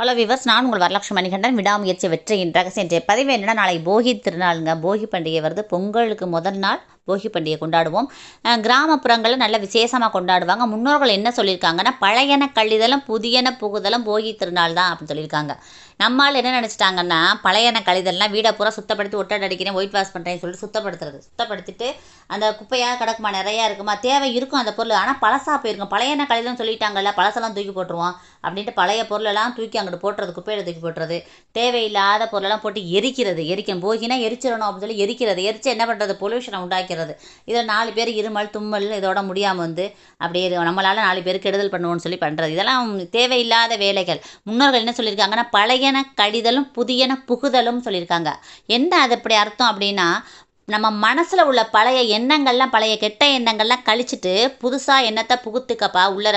Hello viewers நான் உங்கள் வரலட்சுமி மணிகண்டன். விடாமுயற்சி வெற்றியின் ரகசியம். இன்றைய பதிவு என்னென்னா நாளை போகி திருநாளுங்க. போகி பண்டிகை வருது. பொங்கலுக்கு முதல் நாள். போகி பண்டிகை கொண்டாடுவோம். கிராமப்புறங்களில் நல்ல விசேஷமாக கொண்டாடுவாங்க. முன்னோர்கள் என்ன சொல்லியிருக்காங்கன்னா பழையன கழிதலும் புதியன புகுதலும் போகி திருநாள் தான் அப்படின்னு சொல்லியிருக்காங்க. நம்மால் என்ன நினச்சிட்டாங்கன்னா பழையன கழிதல்லாம் வீடை பூரா சுத்தப்படுத்தி ஒட்டடை அடிக்கிறேன் ஒயிட் வாஷ் பண்ணுறேன்னு சொல்லிட்டு சுத்தப்படுத்துறது. சுத்தப்படுத்திட்டு அந்த குப்பையாக கிடக்குமா நிறையா இருக்குமா தேவை இருக்கும் அந்த பொருள். ஆனால் பழசாக போயிருக்கும் பழையன கழிதல்னு சொல்லிட்டாங்கல்ல பழசெல்லாம் தூக்கி போட்டுருவோம் அப்படின்ட்டு பழைய பொருளெல்லாம் தூக்கி அங்கிட்டு போட்டுறது குப்பையில் தூக்கி போட்டுறது. தேவையில்லாத பொருளெல்லாம் போட்டு எரிக்கிறது. எரிக்கணும் போகினா எரிச்சிடணும் அப்படின்னு சொல்லி எரிக்கிறது. எரிச்சு என்ன பண்ணுறது பொல்யூஷனை உண்டாக்கிறது இதில் நாலு பேர் இருமல் தும்மல் இதோட முடியாமல் வந்து அப்படியே நம்மளால் நாலு பேருக்கு கெடுதல் பண்ணுவோம்னு சொல்லி பண்ணுறது இதெல்லாம் தேவையில்லாத வேலைகள். முன்னோர்கள் என்ன சொல்லியிருக்காங்கன்னா பழையன கழிதலும் புதியன புகுதலும் சொல்லியிருக்காங்க. என்ன அது அப்படி அர்த்தம் அப்படின்னா நம்ம மனசில் உள்ள பழைய எண்ணங்கள்லாம் பழைய கெட்ட எண்ணங்கள்லாம் கழிச்சிட்டு புதுசாக எண்ணத்தை புகுத்துக்கப்பா உள்ளர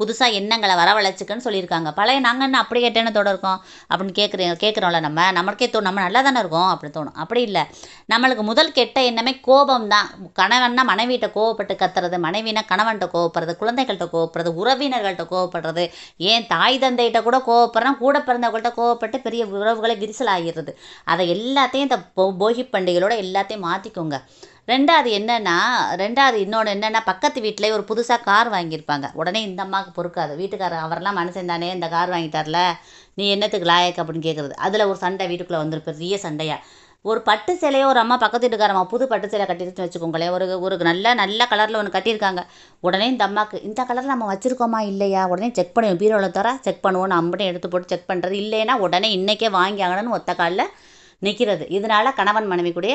புதுசாக எண்ணங்களை வரவழைச்சிக்கன்னு சொல்லியிருக்காங்க. பழைய நாங்கள் என்ன அப்படி கெட்ட எண்ணத்தோட இருக்கோம்? அப்படின்னு கேட்குறேன் கேட்குறோம்ல நம்ம. நம்மளுக்கே தோணும் நம்ம நல்லா தானே இருக்கோம் அப்படி தோணும். அப்படி இல்லை. நம்மளுக்கு முதல் கெட்ட எண்ணமே கோபம் தான் கணவன்னா மனைவிகிட்ட கோவப்பட்டு கத்துறது மனைவினா கணவன்கிட்ட கோவப்படுறது குழந்தைகள்கிட்ட கோவப்படுறது உறவினர்கள்ட்ட கோவப்படுறது. ஏன் தாய் தந்தைகிட்ட கூட கோவப்படுறோம் கூட பிறந்தவங்கள்ட்ட கோவப்பட்டு பெரிய உறவுகளை விரிசல் ஆகிடுறது அதை எல்லாத்தையும் இந்த போகி பண்டிகையோட எல்லாத்தையும் மாற்றிக்கோங்க ரெண்டாவது என்னென்னா ரெண்டாவது இன்னொன்று என்னென்னா பக்கத்து வீட்டில் ஒரு புதுசாக கார் வாங்கியிருப்பாங்க. உடனே இந்த அம்மாவுக்கு பொறுக்காது. வீட்டுக்காரர் அவரெல்லாம் மனுஷன் தானே இந்த கார் வாங்கிட்டார்ல நீ என்னத்துக்கு லாயக்கு அப்படின்னு கேட்குறது அதில் ஒரு சண்டை வீட்டுக்குள்ளே வந்துரு பெரிய சண்டையாக ஒரு பட்டு சேலையை ஒரு அம்மா பக்கத்து வீட்டுக்காரம்மா புது பட்டு சேலை கட்டிட்டு வச்சுக்கோங்களேன். ஒரு ஒரு நல்ல நல்ல கலரில் ஒன்று கட்டியிருக்காங்க. உடனே இந்த அம்மாவுக்கு இந்த கலரில் நம்ம வச்சுருக்கோமா இல்லையா? உடனே செக் பண்ணுவோம் பீரோவில் தர செக் பண்ணுவோம் நம்மகிட்ட எடுத்து போட்டு செக் பண்ணுறது இல்லைன்னா உடனே இன்றைக்கே வாங்கி ஆகணும்னு ஒத்த காலில் நிற்கிறது இதனால கணவன் மனைவி கூட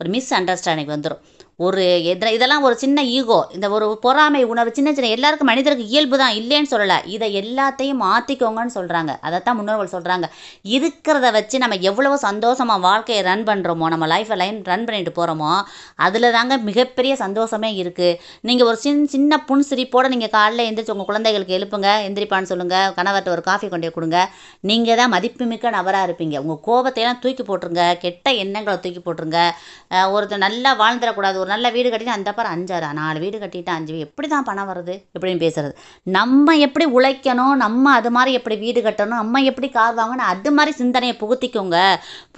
ஒரு மிஸ் அண்டர்ஸ்டாண்டிங் வந்துடும் ஒரு எதிர இதெல்லாம் ஒரு சின்ன ஈகோ இந்த ஒரு பொறாமை உணர்வு சின்ன சின்ன எல்லாருக்கும் மனிதருக்கு இயல்பு தான் இல்லைன்னு சொல்லலை. இதை எல்லாத்தையும் மாற்றிக்கோங்கன்னு சொல்கிறாங்க அதைத்தான் முன்னோர்கள் சொல்கிறாங்க இருக்கிறத வச்சு நம்ம எவ்வளவு சந்தோஷமாக வாழ்க்கையை ரன் பண்ணுறோமோ நம்ம லைஃப்பை லைன் ரன் பண்ணிட்டு போகிறோமோ அதில் தாங்க மிகப்பெரிய சந்தோஷமே இருக்குது நீங்கள் ஒரு சின் சின்ன புன் சிரிப்போடு நீங்கள் காலைல எந்திரிச்சு உங்கள் குழந்தைகளுக்கு எழுப்புங்க எந்திரிப்பான்னு சொல்லுங்கள் கணவர்கிட்ட ஒரு காஃபி கொண்டே கொடுங்க. நீங்கள் தான் மதிப்புமிக்க நபராக இருப்பீங்க. உங்கள் கோபத்தையெல்லாம் தூக்கி போட்டுருங்க கெட்ட எண்ணங்களை தூக்கி போட்டுருங்க. ஒருத்தர் நல்லா வாழ்ந்துடக்கூடாது ஒரு நல்ல வீடு கட்டிட்டு அந்த அப்புறம் அஞ்சாறு நாலு வீடு கட்டிட்டு அஞ்சு வீடு எப்படி தான் பணம் வருது? எப்படின்னு பேசுறது. நம்ம எப்படி உழைக்கணும்? நம்ம அது மாதிரி எப்படி வீடு கட்டணும்? நம்ம எப்படி கார் வாங்கணும்? அது மாதிரி சிந்தனையை புகுத்திக்கோங்க.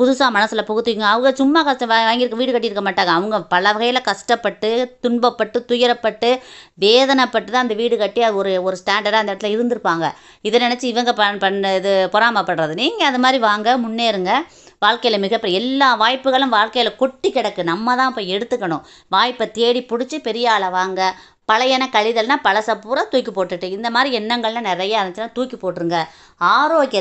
புதுசாக மனசில் புகுத்திக்கோங்க. அவங்க சும்மா கஷ்டம் வாங்கியிருக்க வீடு கட்டியிருக்க மாட்டாங்க. அவங்க பல வகையில் கஷ்டப்பட்டு துன்பப்பட்டு துயரப்பட்டு வேதனைப்பட்டு தான் அந்த வீடு கட்டி அது ஒரு ஒரு ஸ்டாண்டர்டாக அந்த இடத்துல இருந்திருப்பாங்க. இதை நினச்சி இவங்க பண் பண்ண இது பொறாமப்படுறது. நீங்கள் அது மாதிரி வாங்க முன்னேறுங்க. வாழ்க்கையில் மிகப்பெரிய எல்லா வாய்ப்புகளும் வாழ்க்கையில் கொட்டி கிடக்கு. நம்ம தான் இப்போ எடுத்துக்கணும். வாய்ப்பை தேடி பிடிச்சி பெரிய ஆளை வாங்க. பழையன கழிதல்னா பழச பூரா தூக்கி போட்டுட்டு இந்த மாதிரி எண்ணங்கள்லாம் நிறையா இருந்துச்சுன்னா தூக்கி போட்டுருங்க. ஆரோக்கிய